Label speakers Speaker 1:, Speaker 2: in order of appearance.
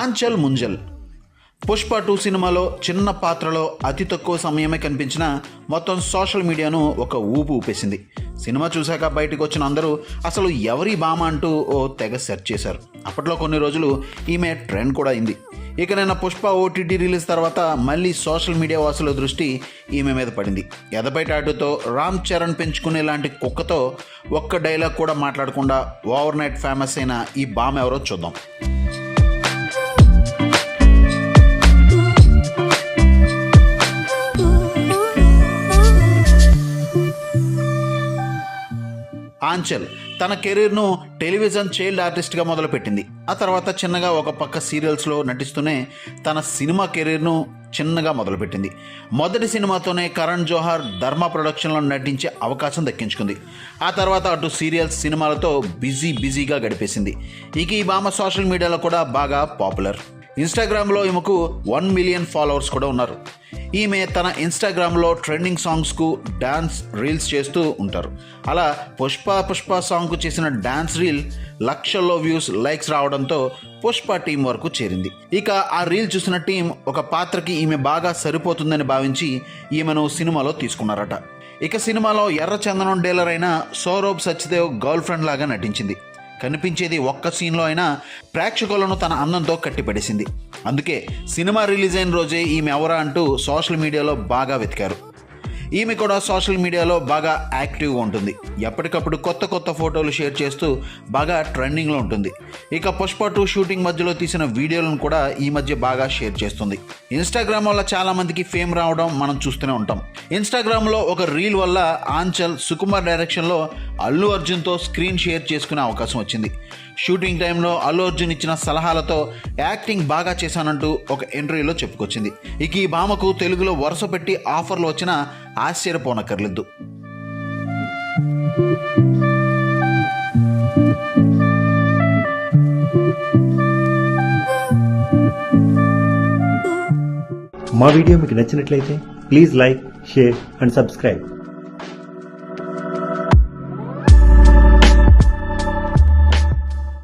Speaker 1: Anchal Munjal. Pushpa two సినిమాలో చిన్న పాత్రలో అతి తక్కువ సమయమే కనిపించిన మొత్తం సోషల్ మీడియాను ఒక ఊపు ఊపేసింది. సినిమా చూశాక బయటకు వచ్చిన అందరూ అసలు ఎవరి బామ అంటూ ఓ తెగ సెర్చ్ చేశారు. అప్పట్లో కొన్ని రోజులు ఈమె ట్రెండ్ కూడా అయింది. ఇక నిన్న పుష్ప ఓటీటీ రిలీజ్ తర్వాత మళ్ళీ సోషల్ మీడియా వాసుల దృష్టి ఈమె మీద పడింది. ఎదపైట టాటూతో రామ్ చరణ్ పెంచుకునే లాంటి కుక్కతో ఒక్క డైలాగ్ కూడా మాట్లాడకుండా ఓవర్ నైట్ ఫేమస్ అయిన ఈ బామ ఎవరో చూద్దాం. ఆంచల్ తన కెరీర్ను టెలివిజన్ చైల్డ్ ఆర్టిస్ట్గా మొదలుపెట్టింది. ఆ తర్వాత చిన్నగా ఒక పక్క సీరియల్స్లో నటిస్తూనే తన సినిమా కెరీర్ను చిన్నగా మొదలుపెట్టింది. మొదటి సినిమాతోనే కరణ్ జోహార్ ధర్మ ప్రొడక్షన్లో నటించే అవకాశం దక్కించుకుంది. ఆ తర్వాత అటు సీరియల్స్ సినిమాలతో బిజీ బిజీగా గడిపేసింది. ఇక ఈ భామ సోషల్ మీడియాలో కూడా బాగా పాపులర్. ఇన్స్టాగ్రామ్లో ఈమెకు వన్ మిలియన్ ఫాలోవర్స్ కూడా ఉన్నారు. ఈమె తన ఇన్స్టాగ్రామ్లో ట్రెండింగ్ సాంగ్స్కు డాన్స్ రీల్స్ చేస్తూ ఉంటారు. అలా పుష్ప పుష్ప సాంగ్కు చేసిన డాన్స్ రీల్ లక్షల్లో వ్యూస్ లైక్స్ రావడంతో పుష్ప టీం వరకు చేరింది. ఇక ఆ రీల్ చూసిన టీం ఒక పాత్రకి ఈమె బాగా సరిపోతుందని భావించి ఈమెను సినిమాలో తీసుకున్నారట. ఇక సినిమాలో ఎర్ర చందనం డీలర్ అయిన సౌరభ్ సత్యదేవ్ గర్ల్ ఫ్రెండ్ లాగా నటించింది. కనిపించేది ఒక్క సీన్లో అయినా ప్రేక్షకులను తన అందంతో కట్టిపడేసింది. అందుకే సినిమా రిలీజ్ అయిన రోజే ఈమె ఎవరా అంటూ సోషల్ మీడియాలో బాగా వెతికారు. ఈమె కూడా సోషల్ మీడియాలో బాగా యాక్టివ్గా ఉంటుంది. ఎప్పటికప్పుడు కొత్త కొత్త ఫోటోలు షేర్ చేస్తూ బాగా ట్రెండింగ్లో ఉంటుంది. ఇక పుష్ప టూ షూటింగ్ మధ్యలో తీసిన వీడియోలను కూడా ఈ మధ్య బాగా షేర్ చేస్తుంది. ఇన్స్టాగ్రామ్ వల్ల చాలామందికి ఫేమ్ రావడం మనం చూస్తూనే ఉంటాం. ఇన్స్టాగ్రామ్లో ఒక రీల్ వల్ల ఆంచల్ సుకుమార్ డైరెక్షన్లో అల్లు అర్జున్తో స్క్రీన్ షేర్ చేసుకునే అవకాశం వచ్చింది. షూటింగ్ టైంలో అల్లు అర్జున్ ఇచ్చిన సలహాలతో యాక్టింగ్ బాగా చేశానంటూ ఒక ఇంటర్వ్యూలో చెప్పుకొచ్చింది. ఇక ఈ భామకు తెలుగులో వరుస పెట్టి ఆఫర్లు వచ్చినా ఆశ్చర్యపోనక్కర్లేదు.
Speaker 2: మా వీడియో మీకు నచ్చినట్లయితే please like share and subscribe.